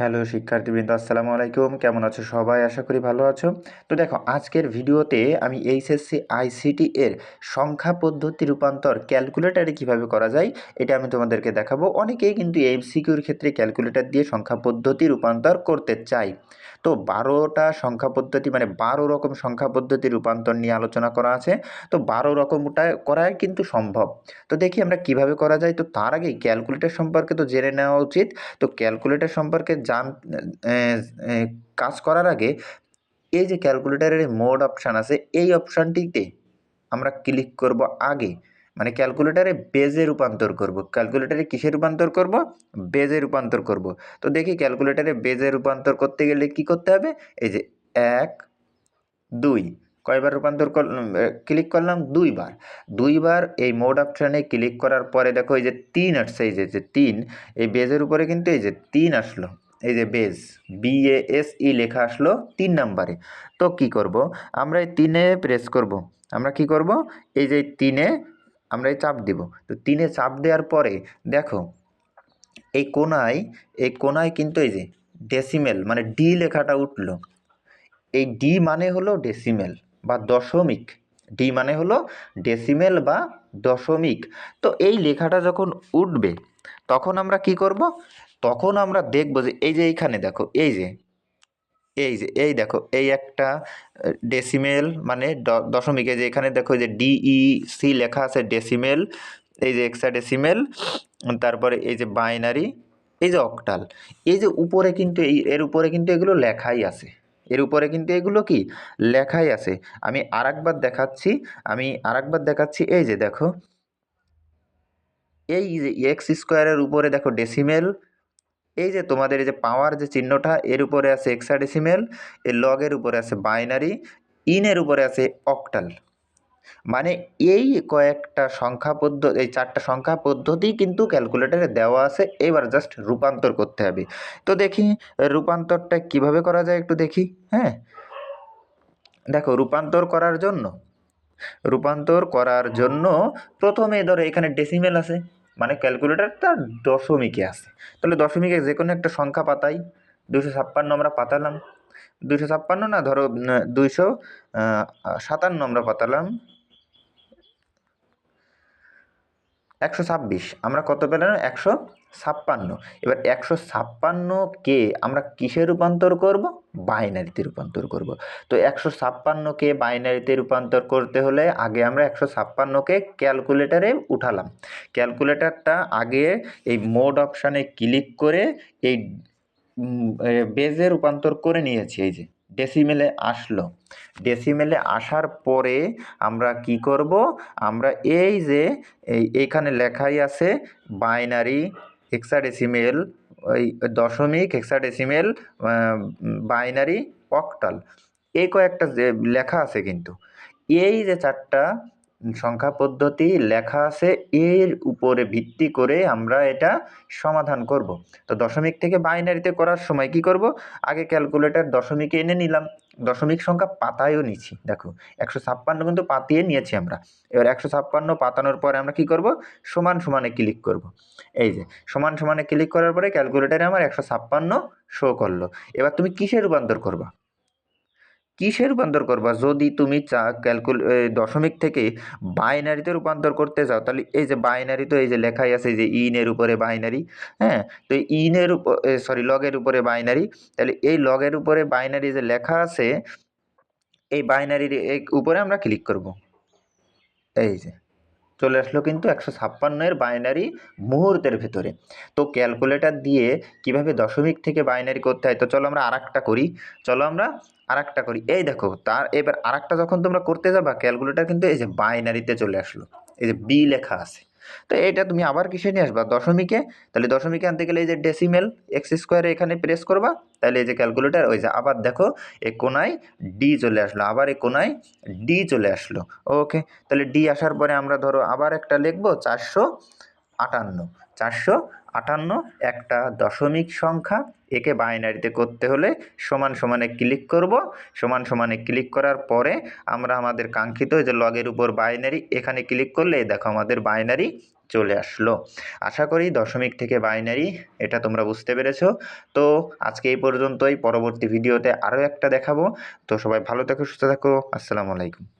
Hello শিক্ষার্থীবৃন্দ, আসসালামু আলাইকুম। কেমন আছো সবাই? আশা করি ভালো আছো। তো দেখো, আজকের ভিডিওতে আমি এইচএসসি আইসিটি এর সংখ্যা পদ্ধতি রূপান্তর ক্যালকুলেটারে কীভাবে করা যায়, এটা আমি তোমাদেরকে দেখাবো। অনেকেই কিন্তু এমসিকিউর ক্ষেত্রে ক্যালকুলেটর দিয়ে সংখ্যা পদ্ধতি রূপান্তর করতে চাই তো বারোটা সংখ্যা পদ্ধতি মানে বারো রকম সংখ্যা পদ্ধতি রূপান্তর নিয়ে আলোচনা করা আছে। তো বারো রকমটা করাই কিন্তু সম্ভব। তো দেখি আমরা কীভাবে করা যায়। তো তার আগেই ক্যালকুলেটর সম্পর্কে তো জেনে নেওয়া উচিত। তো ক্যালকুলেটর সম্পর্কে জান কাজ করার আগে এই যে ক্যালকুলেটরের মোড অপশান আছে, এই অপশানটিতে আমরা ক্লিক করব আগে। মানে ক্যালকুলেটারে বেজে রূপান্তর করব। ক্যালকুলেটারে কিসে রূপান্তর করব? বেজে রূপান্তর করব। তো দেখি ক্যালকুলেটারে বেজে রূপান্তর করতে গেলে কি করতে হবে? এই যে এক, দুই। কয়বার রূপান্তর ক্লিক করলাম? দুইবার। দুইবার এই মোড অপশানে ক্লিক করার পরে দেখো এই যে তিন আসছে, এই যে তিন, এই বেজের উপরে কিন্তু এই যে তিন আসলো। এই যে base B A S E লেখা আসলো তিন নাম্বারে। তো কি করব? আমরা এই তিনে প্রেস করব। আমরা কি করব? এই যে তিনে আমরা এই চাপ দিব। তো তিনে চাপ দেওয়ার পরে দেখো, এই কোনায় এই কোনায় কিন্তু এই যে ডেসিমেল মানে ডি লেখাটা উঠল। এই ডি মানে হলো ডেসিমেল বা দশমিক। ডি মানে হলো ডেসিমেল বা দশমিক। তো এই লেখাটা যখন উঠবে, তখন আমরা কি করব? তখন আমরা দেখব যে এই যে এইখানে দেখো, এই যে এই যে, এই দেখো, এই একটা ডেসিমেল মানে দশমিক যে এখানে দেখো যে ডিই সি লেখা আছে ডেসিমেল এই যে এক্সা ডেসিমেল তারপরে এই যে বাইনারি এই যে অক্টাল এই যে উপরে কিন্তু এই, এর উপরে কিন্তু এগুলো লেখাই আছে, এর উপরে কিন্তু এগুলো কি? লেখাই আছে। আমি আরেকবার দেখাচ্ছি, আমি আরেকবার দেখাচ্ছি, এই যে দেখো, এই যে এক্স স্কোয়ারের উপরে দেখো ডেসিমেল এই যে তোমাদের এই যে পাওয়ার যে চিহ্নটা, এর উপরে আছে এক্সাডেসিমেল এর লগের উপরে আছে বাইনারি ইনের উপরে আছে অক্টাল মানে এই কয়েকটা সংখ্যা পদ্ধতি এই চারটা সংখ্যা পদ্ধতি কিন্তু ক্যালকুলেটারে দেওয়া আছে, এবার জাস্ট রূপান্তর করতে হবে। তো দেখি, রূপান্তরটা কীভাবে করা যায় একটু দেখি হ্যাঁ? দেখো, রূপান্তর করার জন্য, রূপান্তর করার জন্য প্রথমে ধরো এখানে ডেসিমেল আছে। মানে ক্যালকুলেটার তার দশমিকে আছে। তাহলে দশমিকে যে কোনো একটা সংখ্যা পাতাই। দুশো ছাপ্পান্ন আমরা পাতালাম। দুশো ছাপ্পান্ন না, ধরো দুইশো সাতান্ন আমরা পাতালাম। একশো ছাব্বিশ, আমরা কত পেলাম? একশো ছাপ্পান্ন। এবার একশো ছাপ্পান্নকে আমরা কিসে রূপান্তর করব? বাইনারিতে রূপান্তর করব। তো একশো ছাপ্পান্নকে বাইনারিতে রূপান্তর করতে হলে আগে আমরা একশো ছাপ্পান্নকে ক্যালকুলেটারে উঠালাম। ক্যালকুলেটারটা আগে এই মোড অপশানে ক্লিক করে এই বেজে রূপান্তর করে নিয়েছি, এই যে। ডেসিমেলে আসলো। ডেসিমেলে আসার পরে আমরা কি করব? আমরা এই যে এইখানে লেখাই আছে বাইনারি হেক্সাডেসিমেল ওই দশমিক হেক্সাডেসিমেল বাইনারি অক্টাল এই কয়েকটা যে, লেখা আছে কিন্তু। এই যে চারটা সংখ্যা পদ্ধতি লেখা আছে, এর উপরে ভিত্তি করে আমরা এটা সমাধান করব। তো দশমিক থেকে বাইনারিতে করার সময় কি করব? আগে ক্যালকুলেটার দশমিকে এনে নিলাম। দশমিক সংখ্যা পাতায়ও নিচ্ছি। দেখো, একশো ছাপ্পান্ন কিন্তু পাতিয়ে নিয়েছি আমরা। এবার একশো ছাপ্পান্ন পাতানোর পরে আমরা কি করব? সমান সমানে ক্লিক করব। এই যে, সমান সমানে ক্লিক করার পরে ক্যালকুলেটারে আমার একশো ছাপ্পান্ন শো করল। এবার তুমি কিসে রূপান্তর করবা? কিসে রূপান্তর করবা? যদি তুমি চা ক্যালকুল দশমিক থেকে বাইনারিতে রূপান্তর করতে চাও তাহলে এই যে বাইনারি তো এই যে লেখাই আছে যে ইনের উপরে বাইনারি হ্যাঁ? তো ইনের উপর সরি লগের উপরে বাইনারি, তাহলে এই লগের উপরে বাইনারি যে লেখা আছে, এই বাইনারির উপরে আমরা ক্লিক করব। এই যে। চলে আসলো কিন্তু একশো ছাপ্পান্নের বাইনারি মুহূর্তের ভেতরে। তো ক্যালকুলেটার দিয়ে কীভাবে দশমিক থেকে বাইনারি করতে হয়? তো চলো আমরা আর করি। চলো আমরা আর করি। এই দেখো, তার এবার আর যখন তোমরা করতে যাবা ক্যালকুলেটার কিন্তু এই যে বাইনারিতে চলে আসলো। এই যে বি লেখা আছে। তো এটা তুমি আবার কিসে নিয়ে আসবা? দশমিকে? তাহলে দশমিকে আনতে গেলে এই যে ডেসিমেল এক্স স্কোয়ারে এখানে প্রেস করবা, তাহলে এই যে ক্যালকুলেটার ওই যে আবার দেখো এই কোনায় ডি চলে আসলো, আবার এই কোনায় ডি চলে আসলো। ওকে তাহলে ডি আসার পরে আমরা ধরো আবার একটা লিখব, চারশো আটান্ন। চারশো আটান্ন একটা দশমিক সংখ্যা একে বাইনারিতে করতে হলে সমান সমানে ক্লিক করব। সমান সমানে ক্লিক করার পরে আমরা আমাদের কাঙ্ক্ষিত যে লগের উপর বাইনারি, এখানে ক্লিক করলে দেখো আমাদের বাইনারি চলে আসলো। আশা করি দশমিক থেকে বাইনারি, এটা তোমরা বুঝতে পেরেছ। তো আজকে এই পর্যন্তই, পরবর্তী ভিডিওতে আরও একটা দেখাবো। তো সবাই ভালো থেকো, সুস্থ থাকো, আসসালামু আলাইকুম।